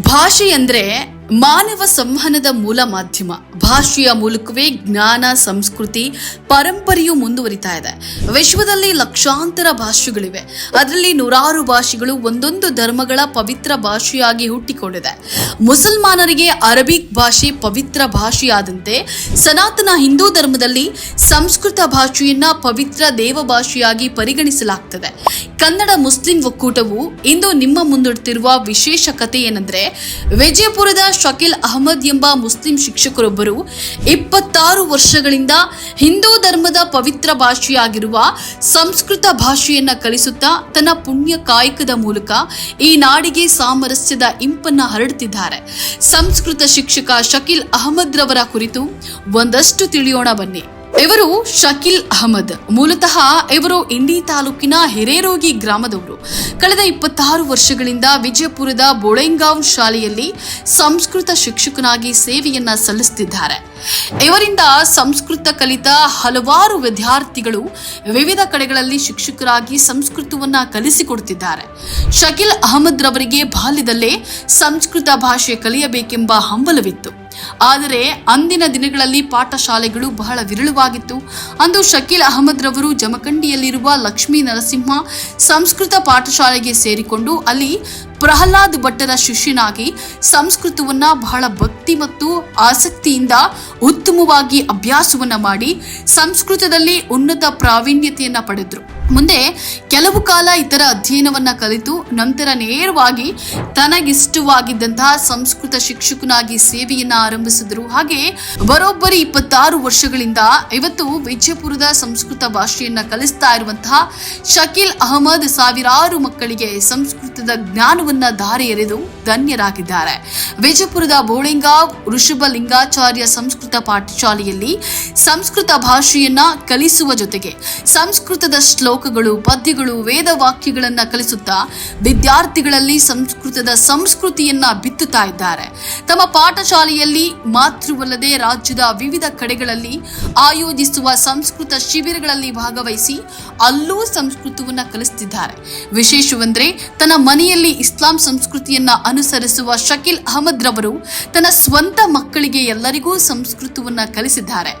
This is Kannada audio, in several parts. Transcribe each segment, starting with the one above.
ಭಾಷೆ ಅಂದ್ರೆ ಮಾನವ ಸಂವಹನದ ಮೂಲ ಮಾಧ್ಯಮ. ಭಾಷೆಯ ಮೂಲಕವೇ ಜ್ಞಾನ, ಸಂಸ್ಕೃತಿ, ಪರಂಪರೆಯು ಮುಂದುವರಿತಾ ಇದೆ. ವಿಶ್ವದಲ್ಲಿ ಲಕ್ಷಾಂತರ ಭಾಷೆಗಳಿವೆ. ಅದರಲ್ಲಿ ನೂರಾರು ಭಾಷೆಗಳು ಒಂದೊಂದು ಧರ್ಮಗಳ ಪವಿತ್ರ ಭಾಷೆಯಾಗಿ ಹುಟ್ಟಿಕೊಂಡಿದೆ. ಮುಸಲ್ಮಾನರಿಗೆ ಅರಬಿಕ್ ಭಾಷೆ ಪವಿತ್ರ ಭಾಷೆಯಾದಂತೆ, ಸನಾತನ ಹಿಂದೂ ಧರ್ಮದಲ್ಲಿ ಸಂಸ್ಕೃತ ಭಾಷೆಯನ್ನ ಪವಿತ್ರ ದೇವ ಭಾಷೆಯಾಗಿ ಪರಿಗಣಿಸಲಾಗ್ತದೆ. ಕನ್ನಡ ಮುಸ್ಲಿಂ ಒಕ್ಕೂಟವು ಇಂದು ನಿಮ್ಮ ಮುಂದಿಡ್ತಿರುವ ವಿಶೇಷ ಕಥೆ ಏನಂದ್ರೆ ವಿಜಯಪುರದ ಶಕೀಲ್ ಅಹಮದ್ ಎಂಬ ಮುಸ್ಲಿಂ ಶಿಕ್ಷಕರೊಬ್ಬರು ಇಪ್ಪತ್ತಾರು ವರ್ಷಗಳಿಂದ ಹಿಂದೂ ಧರ್ಮದ ಪವಿತ್ರ ಭಾಷೆಯಾಗಿರುವ ಸಂಸ್ಕೃತ ಭಾಷೆಯನ್ನ ಕಲಿಸುತ್ತಾ ತನ್ನ ಪುಣ್ಯ ಕಾಯಕದ ಮೂಲಕ ಈ ನಾಡಿಗೆ ಸಾಮರಸ್ಯದ ಇಂಪನ್ನ ಹರಡುತ್ತಿದ್ದಾರೆ ಸಂಸ್ಕೃತ ಶಿಕ್ಷಕ ಶಕೀಲ್ ಅಹಮದ್ ರವರ ಕುರಿತು ಒಂದಷ್ಟು ತಿಳಿಯೋಣ ಬನ್ನಿ. ಇವರು ಶಕೀಲ್ ಅಹಮದ್. ಮೂಲತಃ ಇವರು ಇಂಡಿ ತಾಲೂಕಿನ ಹಿರೇರೋಗಿ ಗ್ರಾಮದವರು. ಕಳೆದ ಇಪ್ಪತ್ತಾರು ವರ್ಷಗಳಿಂದ ವಿಜಯಪುರದ ಬೋಳೆಂಗಾವ್ ಶಾಲೆಯಲ್ಲಿ ಸಂಸ್ಕೃತ ಶಿಕ್ಷಕನಾಗಿ ಸೇವೆಯನ್ನ ಸಲ್ಲಿಸುತ್ತಿದ್ದಾರೆ ಇವರಿಂದ ಸಂಸ್ಕೃತ ಕಲಿತ ಹಲವಾರು ವಿದ್ಯಾರ್ಥಿಗಳು ವಿವಿಧ ಕಡೆಗಳಲ್ಲಿ ಶಿಕ್ಷಕರಾಗಿ ಸಂಸ್ಕೃತವನ್ನ ಕಲಿಸಿಕೊಡುತ್ತಿದ್ದಾರೆ ಶಕೀಲ್ ಅಹಮದ್ ರವರಿಗೆ ಬಾಲ್ಯದಲ್ಲೇ ಸಂಸ್ಕೃತ ಭಾಷೆ ಕಲಿಯಬೇಕೆಂಬ ಹಂಬಲವಿತ್ತು. ಆದರೆ ಅಂದಿನ ದಿನಗಳಲ್ಲಿ ಪಾಠಶಾಲೆಗಳು ಬಹಳ ವಿರಳವಾಗಿತ್ತು. ಅಂದು ಶಕೀಲ್ ಅಹಮದ್ ರವರು ಜಮಖಂಡಿಯಲ್ಲಿರುವ ಲಕ್ಷ್ಮೀ ನರಸಿಂಹ ಸಂಸ್ಕೃತ ಪಾಠಶಾಲೆಗೆ ಸೇರಿಕೊಂಡು ಅಲ್ಲಿ ಪ್ರಹ್ಲಾದ್ ಭಟ್ಟರ ಶಿಷ್ಯನಾಗಿ ಸಂಸ್ಕೃತವನ್ನ ಬಹಳ ಭಕ್ತಿ ಮತ್ತು ಆಸಕ್ತಿಯಿಂದ ಉತ್ತಮವಾಗಿ ಅಭ್ಯಾಸವನ್ನ ಮಾಡಿ ಸಂಸ್ಕೃತದಲ್ಲಿ ಉನ್ನತ ಪ್ರಾವೀಣ್ಯತೆಯನ್ನ ಪಡೆದ್ರು. ಮುಂದೆ ಕೆಲವು ಕಾಲ ಇತರ ಅಧ್ಯಯನವನ್ನ ಕಲಿತು ನಂತರ ನೇರವಾಗಿ ತನಗಿಷ್ಟವಾಗಿದ್ದಂತಹ ಸಂಸ್ಕೃತ ಶಿಕ್ಷಕನಾಗಿ ಸೇವೆಯನ್ನ ಆರಂಭಿಸಿದ್ರು. ಹಾಗೆ ಬರೋಬ್ಬರಿ ಇಪ್ಪತ್ತಾರು ವರ್ಷಗಳಿಂದ ಇವತ್ತು ವಿಜಯಪುರದ ಸಂಸ್ಕೃತ ಭಾಷೆಯನ್ನ ಕಲಿಸ್ತಾ ಇರುವಂತಹ ಶಕೀಲ್ ಅಹಮದ್ ಸಾವಿರಾರು ಮಕ್ಕಳಿಗೆ ಸಂಸ್ಕೃತದ ಜ್ಞಾನವನ್ನ ದಾರಿ ಎರೆದು ಧನ್ಯರಾಗಿದ್ದಾರೆ. ವಿಜಯಪುರದ ಬೋಳಿಂಗ ಋಷಭಲಿಂಗಾಚಾರ್ಯ ಸಂಸ್ಕೃತ ಪಾಠಶಾಲೆಯಲ್ಲಿ ಸಂಸ್ಕೃತ ಭಾಷೆಯನ್ನ ಕಲಿಸುವ ಜೊತೆಗೆ ಸಂಸ್ಕೃತದ ಶ್ಲೋಕಗಳು, ಪದ್ಯಗಳು, ವೇದ ವಾಕ್ಯಗಳನ್ನ ಕಲಿಸುತ್ತಾ ವಿದ್ಯಾರ್ಥಿಗಳಲ್ಲಿ ಸಂಸ್ಕೃತದ ಸಂಸ್ಕೃತಿಯನ್ನ ಬಿತ್ತುತ್ತಾ ಇದ್ದಾರೆ. ತಮ್ಮ ಪಾಠಶಾಲೆಯಲ್ಲಿ ಮಾತ್ರವಲ್ಲದೆ ರಾಜ್ಯದ ವಿವಿಧ ಕಡೆಗಳಲ್ಲಿ ಆಯೋಜಿಸುವ ಸಂಸ್ಕೃತ ಶಿಬಿರಗಳಲ್ಲಿ ಭಾಗವಹಿಸಿ ಅಲ್ಲೂ ಸಂಸ್ಕೃತವನ್ನ ಕಲಿಸುತ್ತಿದ್ದಾರೆ ವಿಶೇಷವೆಂದ್ರೆ ತನ್ನ ಮನೆಯಲ್ಲಿ ಇಸ್ಲಾಂ ಸಂಸ್ಕೃತಿಯನ್ನ ಅನುಸರಿಸುವ ಶಕೀಲ್ ಅಹಮದ್ ರವರು ತನ್ನ ಸ್ವಂತ ಮಕ್ಕಳಿಗೆ ಎಲ್ಲರಿಗೂ ಸಂಸ್ಕೃತವನ್ನ ಕಲಿಸಿದ್ದಾರೆ.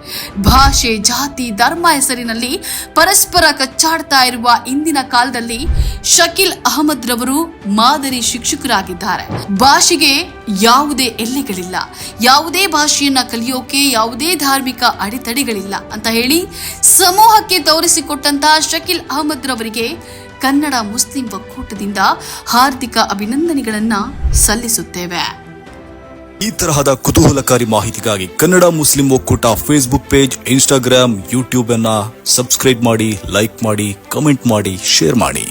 ಭಾಷೆ, ಜಾತಿ, ಧರ್ಮ ಹೆಸರಿನಲ್ಲಿ ಪರಸ್ಪರ ಕಚ್ಚಾಡ್ತಾ ಇರುವ ಇಂದಿನ ಕಾಲದಲ್ಲಿ ಶಕೀಲ್ ಅಹಮದ್ ರವರು ಮಾದರಿ ಶಿಕ್ಷಕರಾಗಿದ್ದಾರೆ. ಭಾಷೆಗೆ ಯಾವುದೇ ಎಲ್ಲೆಗಳಿಲ್ಲ ಯಾವುದೇ ಭಾಷೆಯನ್ನ ಕಲಿಯೋಕೆ ಯಾವುದೇ ಧಾರ್ಮಿಕ ಅಡೆತಡೆಗಳಿಲ್ಲ ಅಂತ ಹೇಳಿ ಸಮೂಹಕ್ಕೆ ತೋರಿಸಿಕೊಟ್ಟಂತಹ ಶಕೀಲ್ ಅಹಮದ್ ರವರಿಗೆ ಕನ್ನಡ ಮುಸ್ಲಿಂ ಒಕ್ಕೂಟದಿಂದ ಹಾರ್ದಿಕ ಅಭಿನಂದನೆಗಳನ್ನ ಸಲ್ಲಿಸುತ್ತೇವೆ. ಈ ತರಹದ ಕುತೂಹಲಕಾರಿ ಮಾಹಿತಿಗಾಗಿ ಕನ್ನಡ ಮುಸ್ಲಿಂ ಒಕ್ಕೂಟ ಫೇಸ್ಬುಕ್ ಪೇಜ್ ಇನ್ಸ್ಟಾಗ್ರಾಮ್ ಯೂಟ್ಯೂಬ್ ಅನ್ನ ಸಬ್ಸ್ಕ್ರೈಬ್ ಮಾಡಿ ಲೈಕ್ ಮಾಡಿ ಕಮೆಂಟ್ ಮಾಡಿ ಶೇರ್ ಮಾಡಿ.